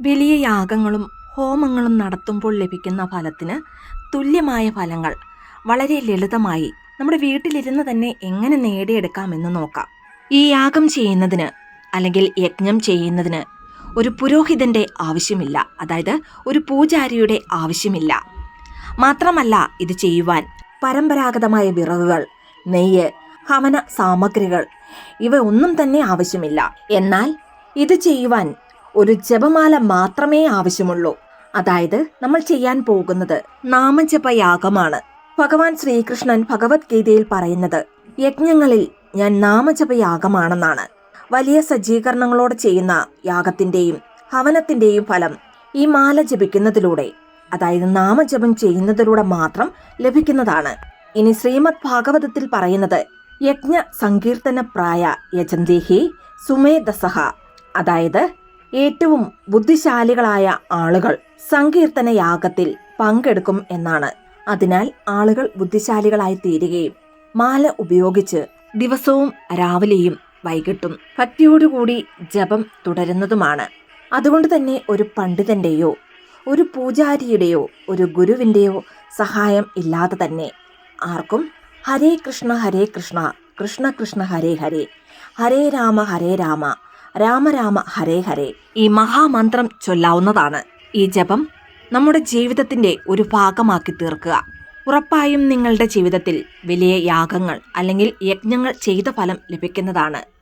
വലിയ യാഗങ്ങളും ഹോമങ്ങളും നടത്തുമ്പോൾ ലഭിക്കുന്ന ഫലത്തിന് തുല്യമായ ഫലങ്ങൾ വളരെ ലളിതമായി നമ്മുടെ വീട്ടിലിരുന്ന് തന്നെ എങ്ങനെ നേടിയെടുക്കാമെന്ന് നോക്കാം. ഈ യാഗം ചെയ്യുന്നതിന് അല്ലെങ്കിൽ യജ്ഞം ചെയ്യുന്നതിന് ഒരു പുരോഹിതന്റെ ആവശ്യമില്ല. അതായത് ഒരു പൂജാരിയുടെ ആവശ്യമില്ല. മാത്രമല്ല ഇത് ചെയ്യുവാൻ പരമ്പരാഗതമായ വിറകുകൾ നെയ്യ് ഹവന സാമഗ്രികൾ ഇവ ഒന്നും തന്നെ ആവശ്യമില്ല. എന്നാൽ ഇത് ചെയ്യുവാൻ ഒരു ജപമാല മാത്രമേ ആവശ്യമുള്ളൂ. അതായത് നമ്മൾ ചെയ്യാൻ പോകുന്നത് നാമജപയാഗമാണ്. ഭഗവാൻ ശ്രീകൃഷ്ണൻ ഭഗവത്ഗീതയിൽ പറയുന്നത് യജ്ഞങ്ങളിൽ ഞാൻ നാമജപയാഗമാണെന്നാണ്. വലിയ സജ്ജീകരണങ്ങളോടെ ചെയ്യുന്ന യാഗത്തിന്റെയും ഹവനത്തിന്റെയും ഫലം ഈ മാല ജപിക്കുന്നതിലൂടെ അതായത് നാമജപം ചെയ്യുന്നതിലൂടെ മാത്രം ലഭിക്കുന്നതാണ്. ഇനി ശ്രീമദ് ഭാഗവതത്തിൽ പറയുന്നത് യജ്ഞ സങ്കീർത്തന പ്രായ യജന്തേഹി സുമേധസഹ. അതായത് ഏറ്റവും ബുദ്ധിശാലികളായ ആളുകൾ സങ്കീർത്തന യാഗത്തിൽ പങ്കെടുക്കും എന്നാണ്. അതിനാൽ ആളുകൾ ബുദ്ധിശാലികളായി തീരുകയും മാല ഉപയോഗിച്ച് ദിവസവും രാവിലെയും വൈകിട്ടും ഭക്തിയോടുകൂടി ജപം തുടരുന്നതുമാണ്. അതുകൊണ്ട് തന്നെ ഒരു പണ്ഡിതന്റെയോ ഒരു പൂജാരിയുടെയോ ഒരു ഗുരുവിന്റെയോ സഹായം ഇല്ലാതെ തന്നെ ആർക്കും ഹരേ കൃഷ്ണ ഹരേ കൃഷ്ണ കൃഷ്ണ കൃഷ്ണ ഹരേ ഹരേ ഹരേ രാമ ഹരേ രാമ രാമ രാമ ഹരേ ഹരേ ഈ മഹാമന്ത്രം ചൊല്ലാവുന്നതാണ്. ഈ ജപം നമ്മുടെ ജീവിതത്തിന്റെ ഒരു ഭാഗമാക്കി തീർക്കുക. ഉറപ്പായും നിങ്ങളുടെ ജീവിതത്തിൽ വലിയ യാഗങ്ങൾ അല്ലെങ്കിൽ യജ്ഞങ്ങൾ ചെയ്ത ഫലം ലഭിക്കുന്നതാണ്.